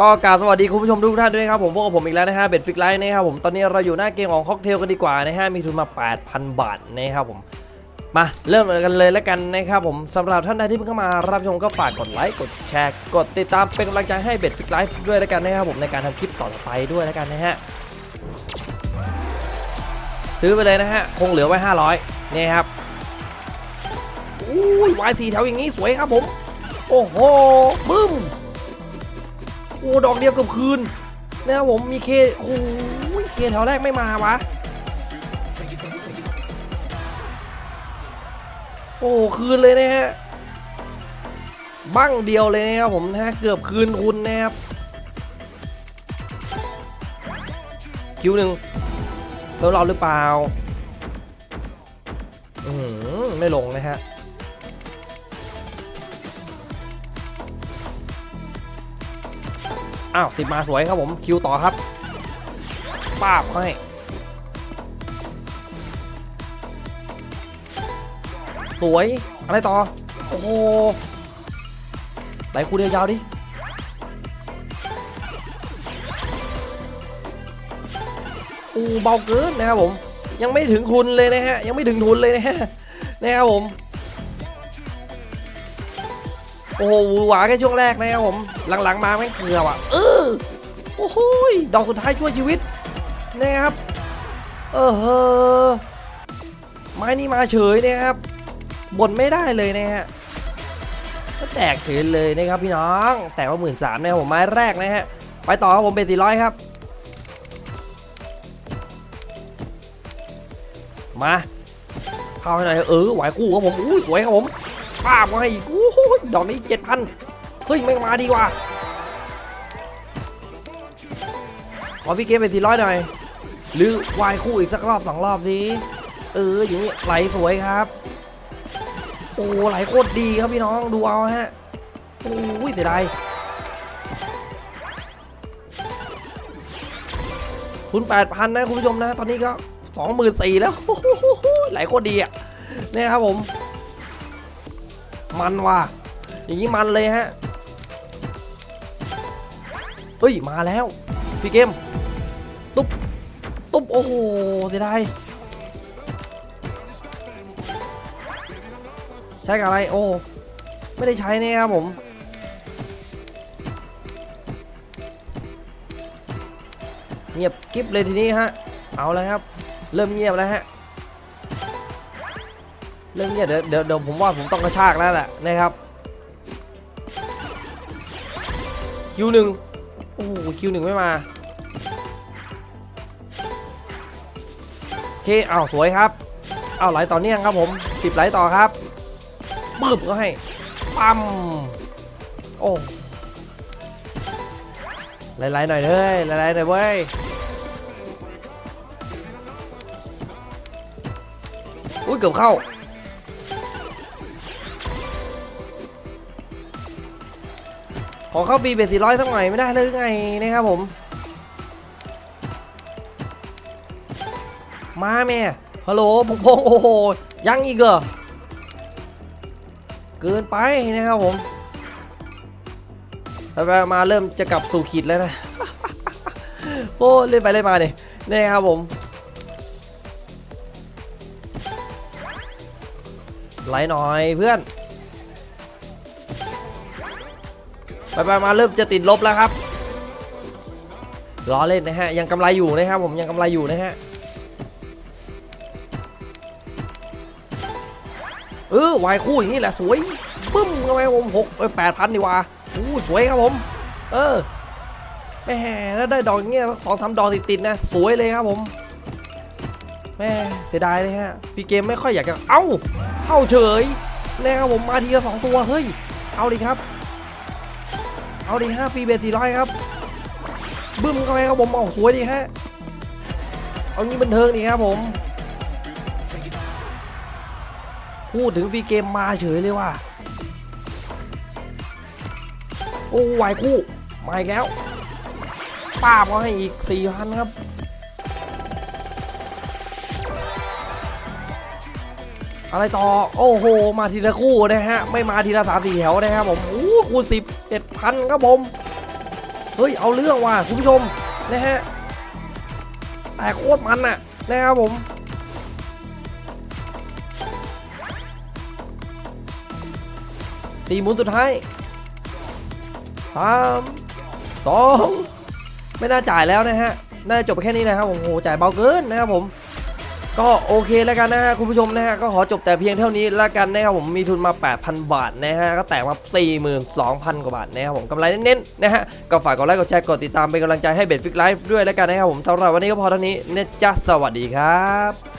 ก็กราบสวัสดีคุณผู้ชมทุกท่านด้วยนะครับผมพวกบผมอีกแล้วนะฮะเบ็ดฟิกไลท์นะครับผมตอนนี้เราอยู่หน้าเกมของค็อกเทลกันดีกว่านะฮะมีทุนมา 8,000 บาทนะครับผมมาเริ่มกันเลยแล้วกันนะครับผมสำหรับท่านใดที่เพิ่งเข้ามารับชมก็ฝากกดไลค์กดแชร์กดติดตามเป็นกำลังใจให้เบ็ดฟิกไลท์ด้วยแล้วกันนะครับผมในการทำคลิปต่อไปด้วยแล้วกันนะฮะซื้อไปเลยนะฮะคงเหลือไว้ 500นี่ครับอุ้ยวายสี่แถวอย่างนี้สวยครับผม โอ้โหบึ้ม โอ้ดอกเดียวเกับคืนนะครับผมมีเคโอ้ยเคแถวแรกไม่มาวะโอ้คืนเลยนะฮะบั้งเดียวเลยนะครับผมนะฮะเกือบคืนคุณนะครับคิวหนึ่งเพิ่มเราหรือเปล่า อืมไม่ลงนะฮะ อ้าวติดมาสวยครับผมคิวต่อครับป้าบให้สวยอะไรต่อ โอ้โหไหลคูเดียวยาวดิอูเบาเกินนะครับผม ยังไม่ถึงทุนเลยนะฮะ ยังไม่ถึงทุนเลยนะฮะนะครับผม โอ้โหหวาแค่ช่วงแรกนะครับผม หลังๆมาแม่งเกลือว่ะ เออ โอ้โหดอกสุดท้ายช่วยชีวิตนะครับ เออเฮอไม้นี่มาเฉยนะครับบ่นไม่ได้เลยนะฮะก็แตกเฉยเลยนะครับพี่น้อง แตกว่าหมื่นสามนะครับผมไม้แรกนะฮะ ไปต่อครับผมเป็นสี่ร้อยครับ มา เข้าให้หน่อยเออไหวคู่ครับผมอุ้ยสวยครับผม ป้ามาให้อีกโอ้โหดอกนี้เจ็ดพันเฮ้ยไม่มาดีกว่า ขอพี่เกมไปสี่ร้อยหน่อย หรือวายคู่อีกสักรอบสองรอบสิ เอออย่างนี้ไหลสวยครับ โอ้ไหลโคตรดีครับพี่น้องดูเอาฮะ โอ้ยเสียดายคุณแปดพันนะคุณผู้ชมนะ ตอนนี้ก็สองหมื่นสี่แล้วไหลโคตรดีอะเนี่ยครับผม มันว่ะอย่างนี้มันเลยฮะเฮ้ยมาแล้วพี่เกมตุ๊บตุ๊บโอ้โหเสียดายใช้กับอะไรโอ้ไม่ได้ใช้เนี่ยครับผมเงียบกิ๊บเลยทีนี้ฮะเอาแล้วครับ เริ่มเงียบแล้วฮะ เรื่องเนี้ยเดี๋ยวเดี๋ยวผมว่าผมต้องกระชากแล้วแหละนะครับคิวหนึ่งโอ้โหคิวหนึ่งไม่มาโอเคอ้าวสวยครับอ้าวไหลต่อเนื่องครับผมสิบไหลต่อครับปึ๊บก็ให้ปั๊มโอ้ไหลๆหน่อยเฮ้ยไหลๆหน่อยเว้ยอุ้ยเกือบเข้า อเข้าฟรีเบสสี่ร้อยสักหน่อยไม่ได้เลยไงนะครับผม มาแม่ฮัลโหลพงพงโอ้โหยังอีกเหรอเกินไปนะครับผมไปไปมาเริ่มจะกลับสู่ขีดแล้วนะโอ้เล่นไปเล่นมาเนี่ยนี่ครับผมไหลหน่อยเพื่อน ไปไปมาเริ่มจะติดลบแล้วครับล้อเล่นนะฮะยังกำไรอยู่นะครับผมยังกำไรอยู่นะฮะเออวายคู่อย่างนี้แหละสวยปึ้มเข้าไปครับผมหกไปแปดพันดีกว่าอู้สวยครับผม เออแม่แล้วได้ดอกอย่างเงี้ยสองสามดอกติดๆนะสวยเลยครับผมแม่เสียดายเลยฮะพี่เกมไม่ค่อยอยากจะเอ้าเข้าเฉยนะครับผมมาทีละสองตัวเฮ้ยเอาดิครับ เอาดิห้าฟรีเบสสี่ร้อยครับบึ้มเข้าไปครับผมเอาสวยดีฮะเอางี้บันเทิงดีครับผม พูดถึงฟรีเกมมาเฉยเลยว่ะโอ้วายคู่มาอีกแล้วป้าบเขาให้อีกสี่พันครับ อะไรต่อ โอ้โห มาทีละคู่นะฮะ ไม่มาทีละสามสี่แถวนะครับผมโอ้คูณสิบเจ็ดพันครับผม เฮ้ย เอาเรื่องว่ะคุณผู้ชมนะฮะ แต่โคตรมันอะนะครับผมสี่หมุนสุดท้ายสามสองไม่น่าจ่ายแล้วนะฮะ น่าจะจบไปแค่นี้นะครับผมโอ้โหจ่ายเบาเกินนะครับผม ก็โอเคแล้วกันนะฮะคุณผู้ชมนะฮะก็ขอจบแต่เพียงเท่านี้แล้วกันนะครับผมมีทุนมา 8,000 บาทนะฮะก็แตกมา 42,000 กว่าบาทนะครับผมกำไรเน้นๆนะฮะก็ฝากกดไลค์กดแชร์กดติดตามเป็นกำลังใจให้เบสฟิกไลฟ์ด้วยแล้วกันนะครับผมสำหรับวันนี้ก็พอเท่านี้เนะจ๊ะสวัสดีครับ